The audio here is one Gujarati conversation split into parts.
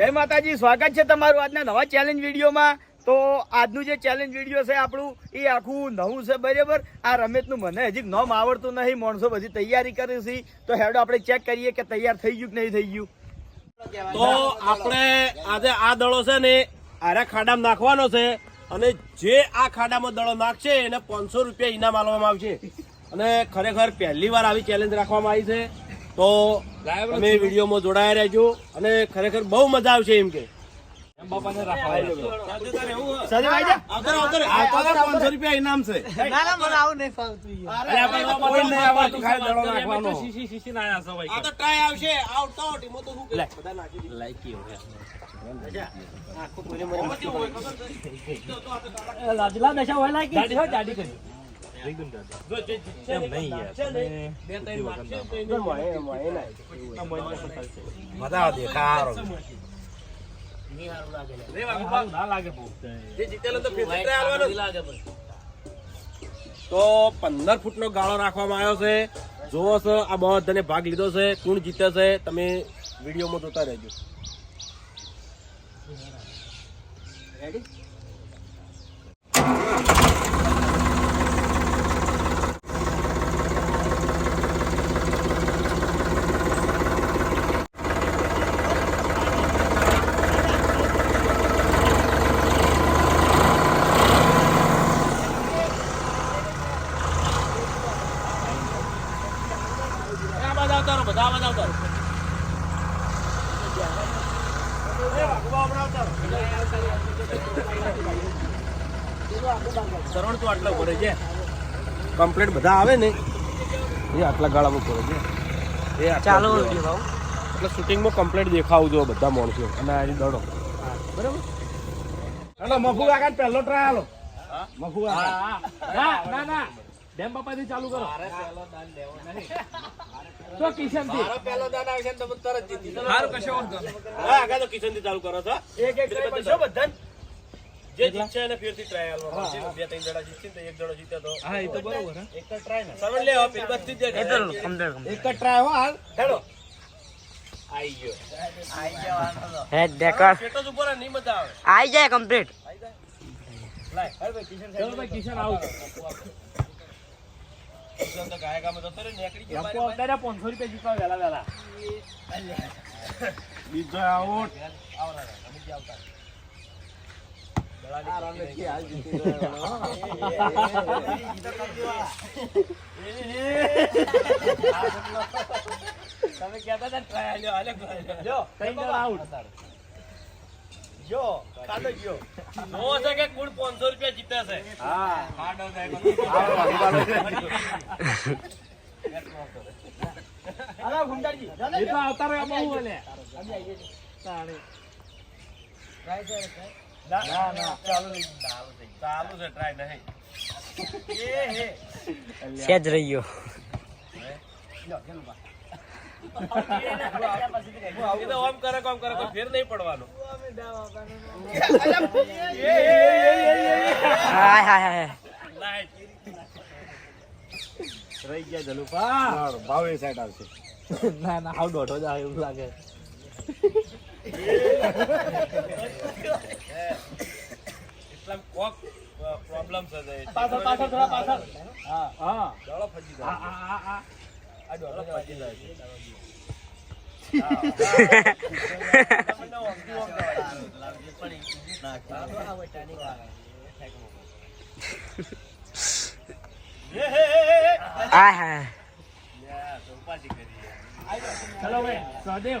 જય માતાજી, સ્વાગત છે તમારું આજના નવા ચેલેન્જ વિડીયોમાં. તો આજનું જે ચેલેન્જ વીડિયો છે આપણું, એ આખું નવું છે, બરાબર? આ રમેશનું મને હજી નામ આવડતું નહીં, માણસો બધી તૈયારી કરી છે. તો હેડો આપણે ચેક કરીએ કે તૈયાર થઈ ગયું કે નહીં થઈ ગયું. તો આપણે આજે આ દડો છે ને, આરા ખાડામાં નાખવાનો છે. અને જે આ ખાડામાં દડો નાખશે, એને પાંચસો રૂપિયા ઇનામ આપવામાં આવશે. અને ખરેખર પહેલી વાર આવી ચેલેન્જ રાખવામાં આવી છે. તો તમે વિડીયોમાં જોડાયા રહેજો અને ખરેખર બહુ મજા આવશે એમ કે. લાજલા દશા હોય લાગી શું કરે? બધા તો પંદર ફૂટ ના. ગાળો રાખવામાં આવ્યો છે. જોવો છો આ બધાને ભાગ લીધો છે. કોણ જીતે છે તમે વિડીયોમાં જોતા રહેજો. આ બાજુ આવતા રહો, બધા આ બાજુ આવતા રહો. એ વાઘુબા હમણાં આવતા રહો. સરળ તો આટલા પડે છે કમ્પ્લીટ બધા આવે ને એ આટલા ગાળામાં પડે છે એ ચાલો. એટલે શૂટિંગમાં કમ્પ્લીટ દેખાવ જો બધા માણસો અને આની દડો. બરાબર. હેલો મફુ કાકા પહેલો ટ્રાય હાલો. મફુ મારો પહેલો દાન આવશે તો તરત જીતી જાઓ. હા, આગળ તો કિશનથી ચાલુ કરો છો? એક એક બધાને? જે જીતશે એને ફેરથી ટ્રાય આલવાનો છે. બે ત્રણ જણા જીતશે ને તો એક જણો જીતે તો એક જ try ને. સરવણ લે, હવે પેલી બાજુથી જ દેખાય. એક જ ટ્રાય હો હાલ હેડો આઈ ગયો. હેડ ડેકર પેટો જ ઊભો રહે, નહીં મજા આવે. આઈ જાય કમ્પ્લીટ લાય હેડ ભાઈ કિશન સાહેબ કિશન તો ગાયક આમાં જતો રહ્યો, નીકળી ગયો બારે બારે. બીજો આઉટ તમે કહેતા હતા ને try આલ્યો, આલ્યો, આલ્યો. જો ખાધો ગયો જોવો છે કે કુલ 500 રૂપિયા જીતે છે હાલો ગુંડાજી ના ના ચાલો નહીં ચાલુ છે ટ્રાય નહીં એ હે સેજ રહ્યો એ તો આમ કરે આમ ચાલુ છે ફેર નહીં પડવાનો. એ એ હાય હાય હાય. લાઈટ. રહી ગયા જલુપા. ભાવે સાઈડ આવશે. ના ના હાવ દોઢો જ આવે એવું લાગે. કોક પ્રોબ્લેમ છે તે. પાછળ પાછળ થોડા પાછળ હા હા દડો ફજી જાય. આ દડો ફજી જાય છે. તમને ઊંઘી ઊંઘ હે, હે, હે, હે, હે. આય હાય યા, તો ઉપાધિ કરી. ચલો સહદેવ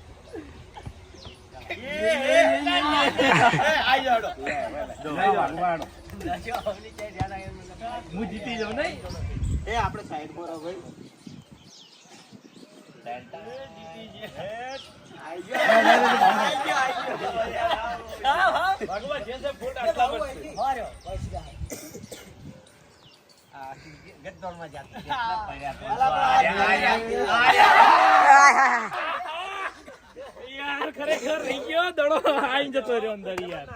હું જીતી જાઉં નહીં એ આપણે સાઈડ પર ભાઈ ભગવાન જે છે ફૂટ આટલા પડશે. યાર ખરેખર રહી ગયો દડો. આઈ જતો રહ્યો અંદર યાર.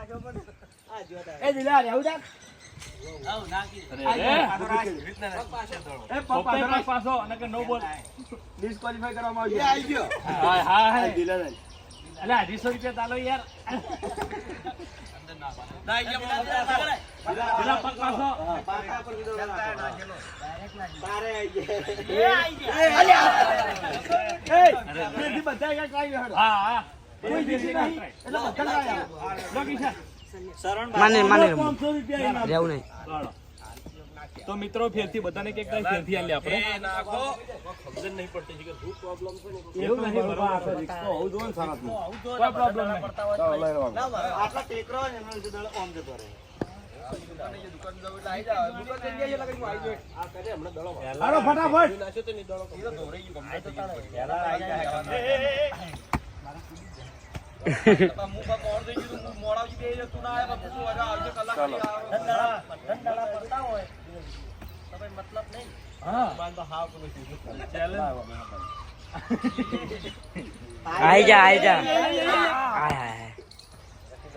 એ દિલા રે આવું અઢીસો રૂપિયા ચાલો યાર. આવે. માને માને. રહેવું નહીં. તો મિત્રો ફેરથી બધાને કે કઈ ફેરથી આલી આપણે. નાખો. નહીં પડતી. કે શું પ્રોબ્લેમ છે ને? એવું નહીં બરોબર. તો હોવું જોઈએ ને કોઈ પ્રોબ્લેમ નહીં. ચાલો, લઈ લો આગળ. હાલો ફટાફટ. તો નહીં આઈ જા. આઈ જા. હાય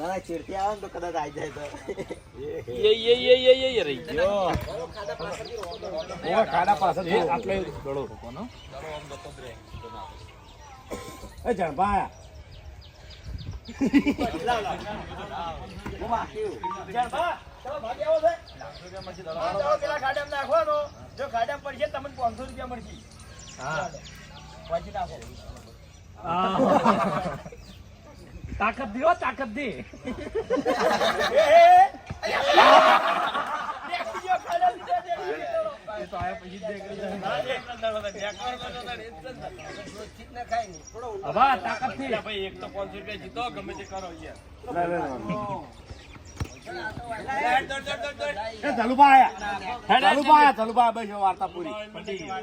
હેડો દિલા આવતો તો યે યે યે યે યે યે રહી ગયો ઓવા ખાડા પાછળ એ જુઓ. આટલો દડો રોકોનો એ જણભા. જણભા, ચાલો ભાગી આવો છે. હા, ચાલો પેલા ખાડામાં નાખવાનો. જો ખાડામાં પડશે તમને 500 રૂપિયા મળશે. હા નાખો. તાકાત દી હો તાકાત દી એ, એ, એ. દેખી ગયો ખાડામાં લીધા, દેખી ગયો. એ તો આયા પછી જ દેખાઈ જાય. હા, દેખ નંદર બધા. દેખાડો તો નહીં, એ જ નંદર. હવા તાકાતથી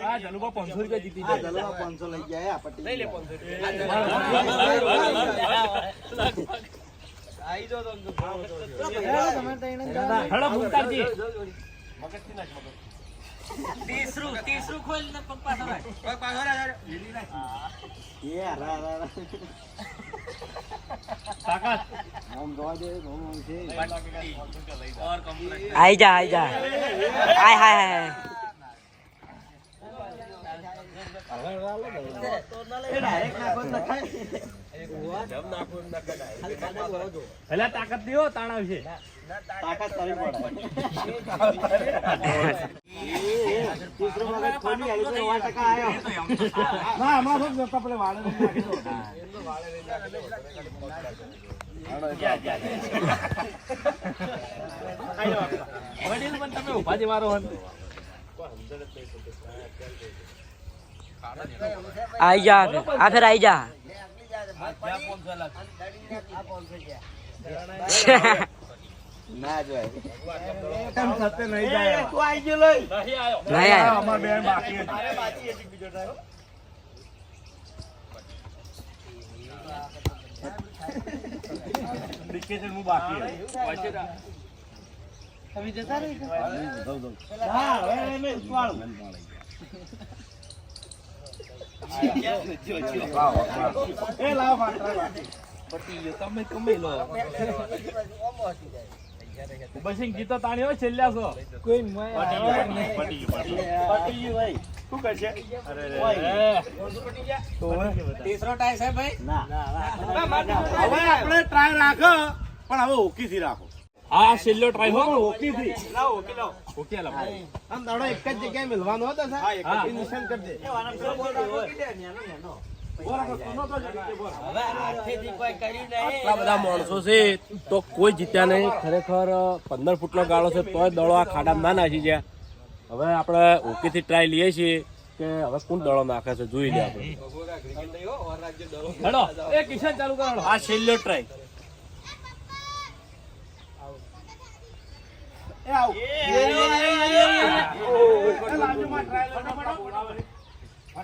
એટલે ભાઈ એક તો પાંચસો રૂપિયા. જીતો ગમે તે કરો યાર લે, લે, તીસરું ખોલ ને પપ્પા દોડ. એ ધલુભા આયા. ધલુભા આયા, ધલુભા આયા. બસ, વાર્તા પૂરી આ જલુબા 500 રૂપિયા જીતી જાય લઈ લે પાંચસો રૂપિયા હેડો આઈ જા આઈ જા આય હાય હાય તાકાત તાણાવ છે તાણ વડીલ પણ તમે ઊભા જ મારો આઈ જા આ ફેર. આ ફેર આઈ જોઈ એમ થતે નહીં જાય નહીં આયો નહીં આયો અમાર બેન બાકી હતી. હું બાકી હતી. હા, હવે એને ઉતવાળું. એ લાવો ફાટરા. પતી ગયો તમે કમાઈ લો બસિંગ ગીતો તાણી હોય છેલ્લા છો કોઈ પતી ગયું ભાઈ. હવે? આપણે ટ્રાય રાખો પણ હવે ઓકીથી રાખો. હા છેલ્લો ટ્રાય હો. ઓકીથી ઓકે લા આમ દાડો એક જ જગ્યાએ મિલવાનો હતો સર હા. એ નિશાન કરી દે આટલા બધા માણસો છે તો કોઈ જીત્યા નહીં. ખરેખર પંદર ફૂટનો ગાળો છે તોય દડો આ ખાડામાં ના નાખી ગયા. હવે આપણે ઓકેથી ટ્રાય લઈએ છીએ કે હવે કોણ દડો નાખે છે જોઈ લે આપણે. કિશન ચાલુ કરો આ છેલ્લો ટ્રાય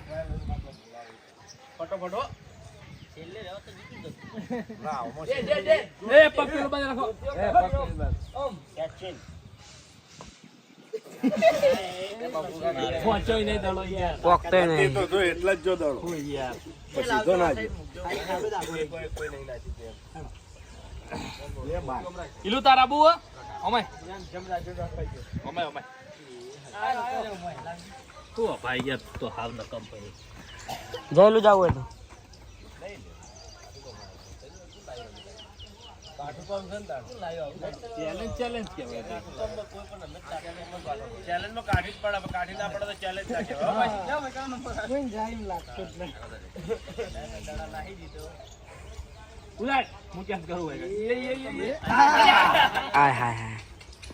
એ પગ પેલું છેલ્લે રાખો તો પગ જતો ના ઓમો દે દે. પોકતોય નહીં જો એટલે જ જો દડો. યાર. પછી જો ના જો. ઈલું તાર આબુ હો. અમાય અમાય અમાય તું ભાઈ ગયા તો હાલ ન કમ પડી. જયલું જવું હોય તો ચેલેન્જ ચેલેન્જ કહેવાય ચેલેન્જમાં કાઢી જ પડે કાઢી ના પડે તો ચેલેન્જ ઉલાટ હું કેમ કરું હોય હાય હાય.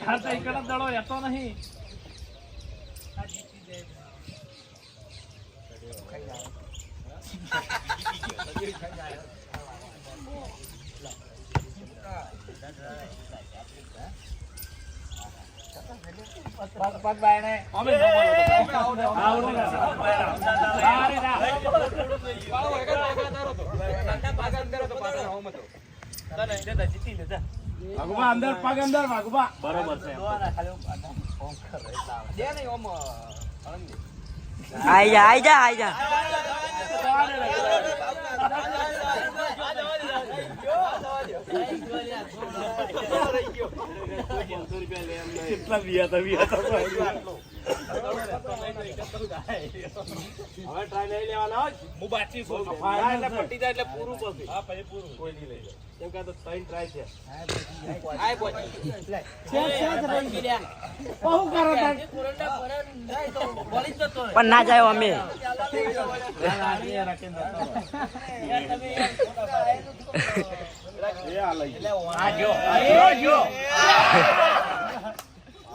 હા તો એકડા દડો રહેતો નહીં અમે ન ના. વાઘુબા અંદર પગ અંદર વાઘુબા. બરોબર છે. આઈ જા આઈ જા આઈ જા. કેટલા વિયા હતા વિયા હતા. હવે ટ્રાય નહીં લેવાના હું બાચી છું. એટલે પટી જાય એટલે પૂરું પછી. હા પછી પૂરું. કોઈ નહીં લઈ કેમ કે તો ત્રણ ટ્રાય છે. પણ ના જાય અમે. એ આ લઈ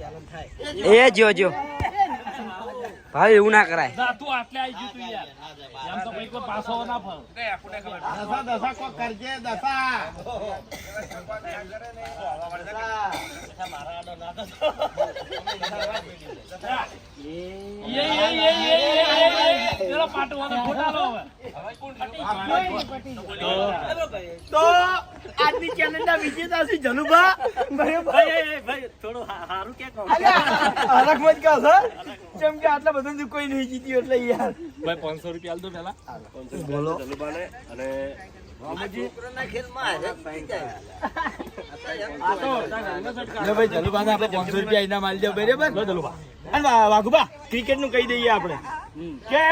એ જો જો. ભાઈ એવું ના કરાય. ના તું આટલે આવી ગયું તું યાર. એમ તો પછી કોઈ પાછો ના ફર એ એ એ એ એ એ. પેલો પાટો હવે લો હવે. તો આજની ચેલેન્જ ના વિજેતા છે જનુભા બરાબર અલગ મત કહો સર. કેમ કે આટલા બધા કોઈ નહીં જીત્યું એટલે યાર. ભાઈ પાંચસો રૂપિયા આલ દો પહેલા. બોલો. ધનુભાને અને ભાઈ 500 ક્રિકેટનું કહી દઈએ આપણે. કે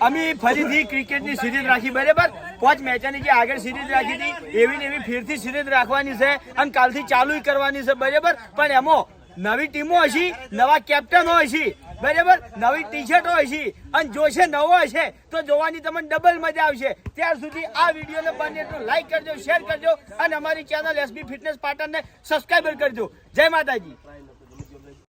અમે ફરીથી ક્રિકેટની સિરીઝ રાખી, બરાબર? પાંચ મેચોની જે આગળ સિરીઝ રાખી હતી એવી ને એવી ફીરથી સિરીઝ રાખવાની છે અને કાલથી ચાલુ કરવાની છે, બરાબર? પણ એમાં નવી ટીમો હશે, નવા કેપ્ટનો હશે બરાબર? નવી ટી શર્ટો હશે અને જોશે નવો હશે, તો જોવાની તમને ડબલ મજા આવશે. ત્યાર સુધી આ વિડીયોને બને એટલું લાઈક કરજો શેર કરજો અને અમારી ચેનલ એસબી ફિટનેસ પાટણને સબસ્ક્રાઈબર કરજો જય માતાજી.